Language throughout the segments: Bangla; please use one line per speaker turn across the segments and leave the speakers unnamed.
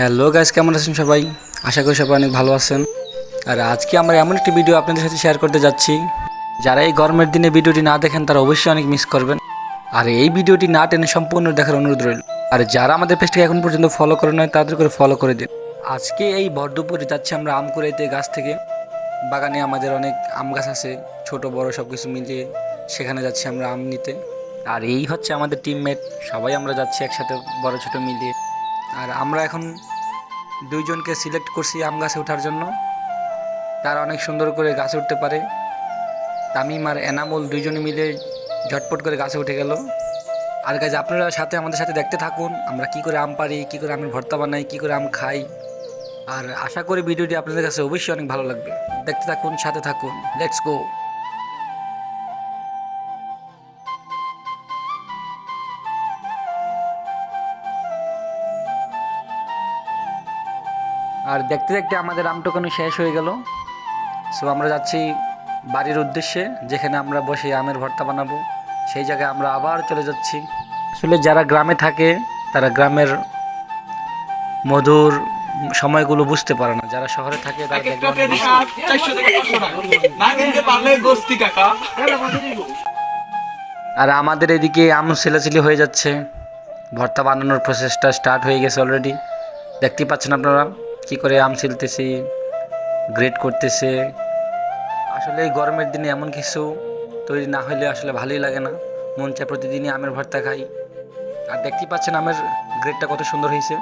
হ্যালো গাইস, কেমন আছেন সবাই? আশা করি সবাই অনেক ভালো আছেন। আর আজকে আমরা এমন একটি ভিডিও আপনাদের সাথে শেয়ার করতে যাচ্ছি। যারা এই গরমের দিনে ভিডিওটি না দেখেন, তারা অবশ্যই অনেক মিস করবেন। আর এই ভিডিওটি না টেনে সম্পূর্ণ দেখার অনুরোধ রইল। আর যারা আমাদের পেজটাকে এখন পর্যন্ত ফলো করে নয় তাদের করে ফলো করে দিন। আজকে এই ভর দুপুরে যাচ্ছি আমরা আম কুড়াইতে গাছ থেকে। বাগানে আমাদের অনেক আম গাছ আছে, ছোট, বড় সব কিছু মিলিয়ে সেখানে যাচ্ছি আমরা আম নিতে। আর এই হচ্ছে আমাদের টিমমেট সবাই আমরা যাচ্ছি একসাথে বড়, ছোট মিলিয়ে। আর আমরা এখন দুইজনকে সিলেক্ট করছি আম গাছে ওঠার জন্য। তারা অনেক সুন্দর করে গাছে উঠতে পারে। তামিম আর এনামুল দুইজনে মিলে ঝটপট করে গাছে উঠে গেল। আর গাছ আপনারা সাথে আমাদের সাথে দেখতে থাকুন, আমরা কি করে আম পারি কি করে আমের ভর্তা বানাই, কি করে আম খাই। আর আশা করি ভিডিওটি আপনাদের কাছে অবশ্যই অনেক ভালো লাগবে। দেখতে থাকুন, সাথে থাকুন লেটস গো আর দেখতে দেখতে আমাদের আমটুকানো শেষ হয়ে গেল। সো আমরা যাচ্ছি বাড়ির উদ্দেশ্যে যেখানে আমরা বসে আমের ভর্তা বানাবো। সেই জায়গায় আমরা আবার চলে যাচ্ছি। আসলে যারা গ্রামে থাকে তারা গ্রামের মধুর সময়গুলো বুঝতে পারে না। যারা শহরে থাকে আর আমাদের এদিকে আম ছেলাচিলি হয়ে যাচ্ছে। ভর্তা বানানোর প্রসেসটা স্টার্ট হয়ে গেছে অলরেডি দেখতেই পাচ্ছেন আপনারা। কি করে আম ছিলতেছি গ্রেড করতেছে। আসলে এই গরমের দিনে এমন কিছু তৈরি না হলে আসলে ভালোই লাগে না। মন চায় প্রতিদিনই আমের ভর্তা খাই। আর দেখতেই পাচ্ছেন আমের গ্রেডটা কত সুন্দর হয়েছে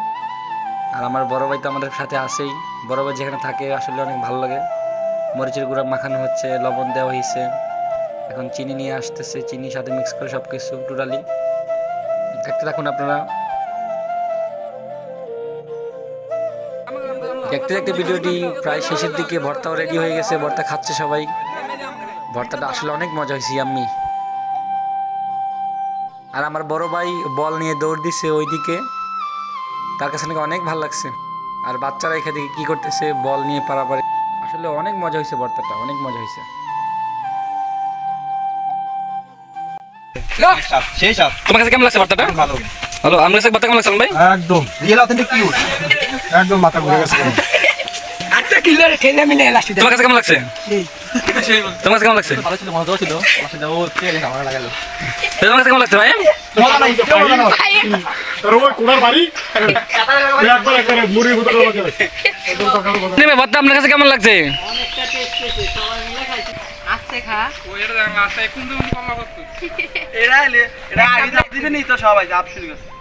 আর আমার বড় ভাই তো আমাদের সাথে আসেই বড় ভাই যেখানে থাকে আসলে অনেক ভালো লাগে। মরিচের গুঁড়া মাখানো হচ্ছে, লবণ দেওয়া হয়েছে এখন চিনি নিয়ে আসতেছে চিনির সাথে মিক্স করে সব কিছু টোটালি। দেখতে থাকুন আপনারা। দেখতে দেখতে ভিডিওটি প্রায় শেষের দিকে ভর্তাও রেডি হয়ে গেছে ভর্তা খাচ্ছে সবাই। ভর্তাটা আসলে অনেক মজা হয়েছি আমি আর আমার বড় ভাই বল নিয়ে দৌড় দিছে ওইদিকে। তার কাছে নাকি অনেক ভালো লাগছে। আর বাচ্চারা এখানে কি করতেছে বল নিয়ে পারাপারি। আসলে অনেক মজা হয়েছে ভর্তাটা অনেক মজা হয়েছে। তোমার কাছে কেমন লাগছে ভর্তাটা?
ভালো।
হ্যালো আমার কাছে ভর্তা কেমন লাগছে ভাই?
একদম। রিয়েল অথেন্টিক কিউট একদম মাথা ঘুরে গেছে।
আটটা কিলো ঠেলে মিলে লাস্টে
তোমার কাছে কেমন লাগছে? তোমার কাছে কেমন লাগছে?
ভালো ছিল মজা ছিল অসুবিধা ও তেল আমার লাগালো।
তোমার কাছে কেমন লাগছে ভাই?
মজা নাই
তোর ওই কোনার বাড়ি? একবার একবার মুড়ি ভিতরে লগে
নেবে ভর্তা আপনার কাছে কেমন লাগছে?
আস্তে খা।
এরা এলে এরা আগে চাপ দিবে নি তো সবাই চাপ শুরু করছে।